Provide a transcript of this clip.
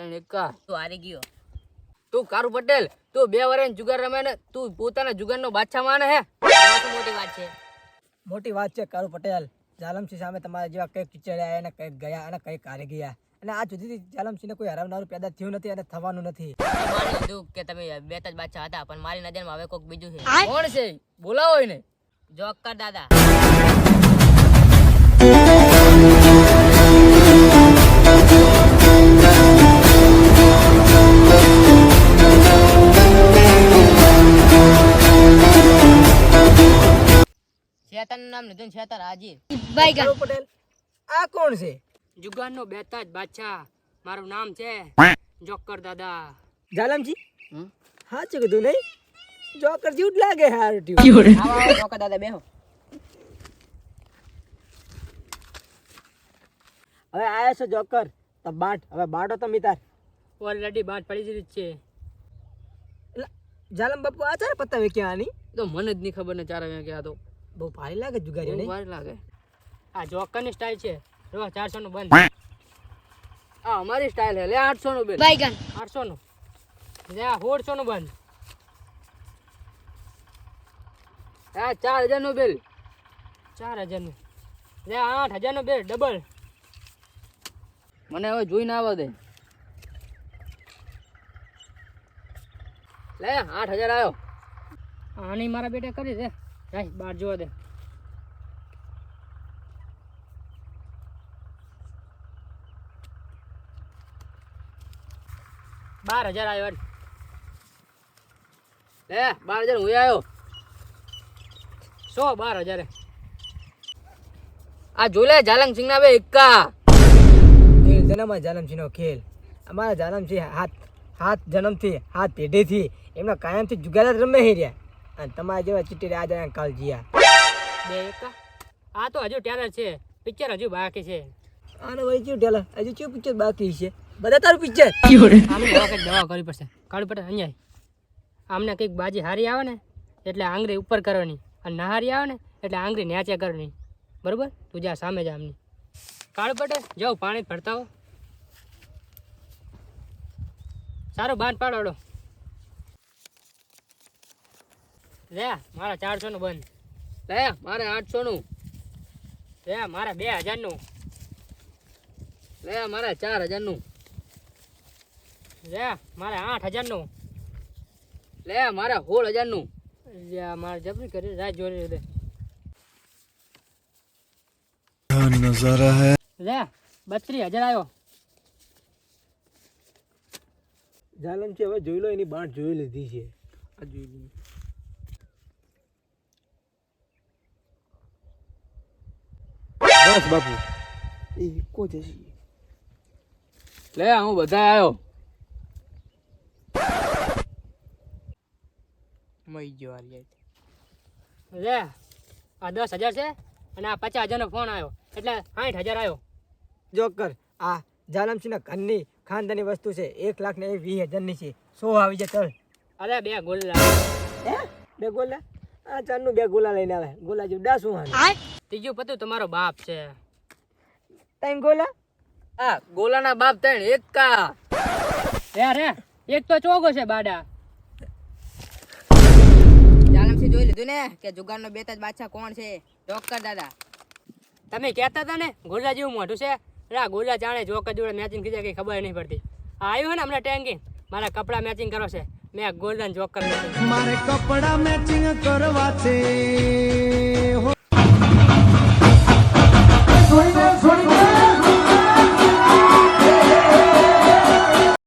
ત્રણ એકા તું હારી ગયો. તું કારુ પટેલ તું બે વર્ષ જુગાર રમે ને તું પોતાના જુગારનો બાદશાહ માને હે? આ મોટી વાત છે? મોટી વાત છે કારુ પટેલ. જાલમસિંહ સામે તમારા જેવા કંઈક ચડ્યા અને કંઈક ગયા અને કંઈક હારી ગયા. અને આ સુધીથી જાલમસિંહને કોઈ હરાવનારું પેદા થયું નથી અને થવાનું નથી. માની લીધું કે તમે બે જ બાદશાહ હતા પણ મારી નજરમાં હવે કોઈક બીજું છે. કોણ છે? બોલાવો એને. જોકર દાદા. નામ લીધું ને શેતાન હાજીર કારુ પટેલ. આ કોણ છે? જુગારનો બેતાજ બાદશાહ. મારું નામ છે જોકર દાદા. જાલમજી હા છે કીધું નહીં? જોકર જેવું જ લાગે હાર જોકર દાદા બેહો. હવે આયા છો જોકર. તો બાટ હવે બાટો તો મિતાર. ઓલરેડી બાટ પડી જ છે. એટલે જાલમ બાપુ આ ચાર પત્તા વેક્યા આની? તો મને જ નહીં ખબર ને ચાર વે ક્યાં તો. બહુ ભારી લાગે જુગારીઓ બહુ નહીં? લાગે. આ જોકરની સ્ટાઇલ છે. જો ચારસો નું બંધ આ અમારી સ્ટાઇલ હે લે આઠસો નું બેન આઠસો નું લે આ સોળસો નું બંધ આ ચાર હજારનું બિલ ચાર હજારનું લે આ આઠ હજારનું બિલ ડબલ મને હવે જોઈને આવવા દે. લે આઠ હજાર આવ્યો આની મારા બેટા કરી દે. જાય બાર જોવા દે. બાર હજાર આવ્યો લે, બાર હજાર હું આવ્યો સો બાર હજાર. આ જોલે જાલંગ સિંહ ના બે એકા ખેલ જન્મ નો ખેલ. અમારા જાલમસિંહ હાથ હાથ જન્મથી, હાથ પેઢીથી એમના કાયમથી જુગાર જ રમે રહ્યા. અને તમારા જેવા ચીટી આજે કાલ જીયા. બે એક? આ તો હજુ ટેલર છે. પિક્ચર હજુ બાકી છે. આનો વળી ચેવું ટેલર? હજુ ચેવું પિક્ચર બાકી છે? બધા તારું પિક્ચર? આમને દવા કરવી પડશે. કાઢવું પડે અહીંયા આમને કંઈક બાજી હારી આવે ને એટલે આંગળી ઉપર કરવાની. અને ના હારી આવે ને એટલે આંગળી નેચે કરવાની. બરોબર? તું જા સામે જા આમની. કાળું પડે? જાઓ પાણી ભરતા હો. સારું બાંધ પાડો લે મારા ચારસો નું બંધ. લે મારે આઠસો નું લે મારે બે હજારનું લે મારે ચાર હજારનું લે મારે આઠ હજારનું લે મારે સોળ હજારનું લે મારે જબરી કરી રાહ જોઈ દે લે બત્રીસ હજાર આવ્યો જાલમ છે હવે જોઈ લો એની બાટ જોઈ લીધી છે. આ જોઈ લીધી બસ બાપુ એ કો જશે. લે હું બધા આવ્યો મઈ ગયો આ લે આ દસ હજાર છે અને આ પચાસ હજારનો ફોન આવ્યો એટલે સાઠ હજાર આવ્યો જોકર આ જાલમસિંહના ઘરની ખાનદાની વસ્તુ છે એક લાખ ને વીસ હજારની છે. સો આવી જાય ચાલ. અરે બે ગોલા. હે? બે ગોલા? આ ચારનું બે ગોલા લઈને આવે. ગોલા જેવું શું હાલે. ત્રીજું પતું તમારો બાપ છે. તઈ ગોલા? આ ગોલાના બાપ તણ એક કા. યાર હે એક તો ચોગો છે બાડા. જાલમસી જોઈ લીધું ને કે જુગારનો બેતાજ બાછા કોણ છે? ડોક્ટર દાદા. તમે કહેતા હતા ને ગોલા જેવું મોઢું છે. રા ગોલા જાણે જોકર જોડે મેચિંગ કીધા કઈ ખબર નહીં પડતી. આવ્યું ને હમણાં ટેન્કી મારા કપડાં મેચિંગ કરો છે. મેં ગોલ્ડન જોકર મારે કપડાં મેચિંગ કરવા છે.